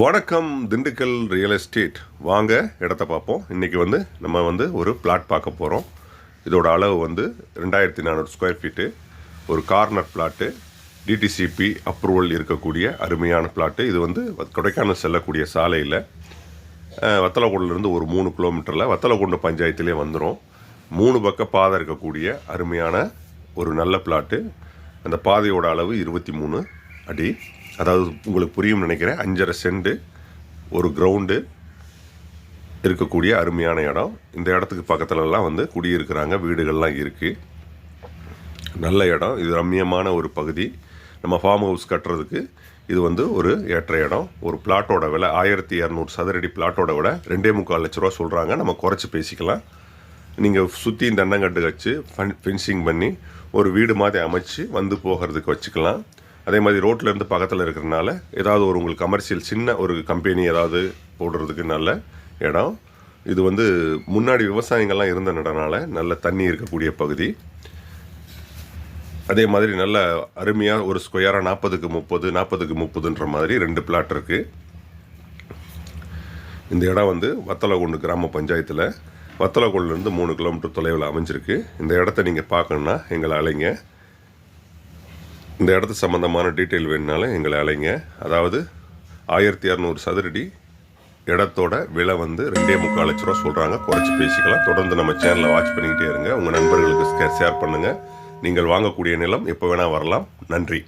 வணக்கம் Dindigul real estate வாங்க இடத்த பார்ப்போம். இன்றைக்கி வந்து நம்ம வந்து ஒரு பிளாட் பார்க்க போகிறோம் இதோட அளவு வந்து ரெண்டாயிரத்தி நானூறு ஸ்கொயர் ஃபீட்டு ஒரு கார்னர் பிளாட்டு டிடிசிபி அப்ரூவல் இருக்கக்கூடிய அருமையான பிளாட்டு இது வந்து கொடைக்கானல் செல்லக்கூடிய சாலையில் வத்தலகுண்டிலிருந்து ஒரு மூணு கிலோமீட்டரில் வத்தலகுண்டு பஞ்சாயத்திலே வந்துடும் மூணு பக்க பாதை இருக்கக்கூடிய அருமையான ஒரு நல்ல பிளாட்டு அந்த பாதையோட அளவு இருபத்தி மூணு அடி. அதாவது உங்களுக்கு புரியும் நினைக்கிறேன் அஞ்சரை செண்டு ஒரு கிரவுண்டு இருக்கக்கூடிய அருமையான இடம். இந்த இடத்துக்கு பக்கத்துலலாம் வந்து குடியிருக்கிறாங்க வீடுகள்லாம் இருக்குது நல்ல இடம். இது ரம்மியமான ஒரு பகுதி. நம்ம ஃபார்ம் ஹவுஸ் கட்டுறதுக்கு இது வந்து ஒரு ஏற்ற இடம். ஒரு பிளாட்டோட விலை ஆயிரத்தி இரநூறு சதுரடி பிளாட்டோட விலை ரெண்டே முக்கால் லட்ச ரூபா சொல்கிறாங்க நம்ம குறைச்சி பேசிக்கலாம். நீங்கள் சுற்றி தண்டங்கட்டு வச்சு ஃபன் ஃபென்சிங் பண்ணி ஒரு வீடு மாதிரி அமைச்சு வந்து போகிறதுக்கு வச்சுக்கலாம். அதே மாதிரி ரோட்டில் இருந்து பக்கத்தில் இருக்கிறனால ஏதாவது ஒரு உங்களுக்கு கமர்ஷியல் சின்ன ஒரு கம்பெனி ஏதாவது போடுறதுக்கு நல்ல இடம். இது வந்து முன்னாடி விவசாயிகள்லாம் இருந்த இடனால நல்ல தண்ணி இருக்கக்கூடிய பகுதி. அதே மாதிரி நல்ல அருமையாக ஒரு ஸ்கொயராக நாற்பதுக்கு முப்பது நாற்பதுக்கு முப்பதுன்ற மாதிரி ரெண்டு பிளாட் இருக்குது இந்த இடம் வந்து வத்தலகுண்டு கிராம பஞ்சாயத்தில் வத்தலகுண்டுலேருந்து மூணு கிலோமீட்டர் தொலைவில் அமைஞ்சிருக்கு. இந்த இடத்த நீங்கள் பார்க்கணுன்னா எங்களை அலைங்க இந்த இடத்து சம்மந்தமான டீட்டெயில் வேணுனாலும் எங்களை அலைங்க. அதாவது ஆயிரத்தி இரநூறு சதுரடி இடத்தோட விலை வந்து ரெண்டே முக்கால் லட்ச ரூபா சொல்கிறாங்க குறைச்சி பேசிக்கலாம். தொடர்ந்து நம்ம சேனலை வாட்ச் பண்ணிக்கிட்டே இருங்க. உங்கள் நண்பர்களுக்கு ஷேர் பண்ணுங்கள் நீங்கள் வாங்கக்கூடிய நிலம் எப்போ வேணால் வரலாம். நன்றி.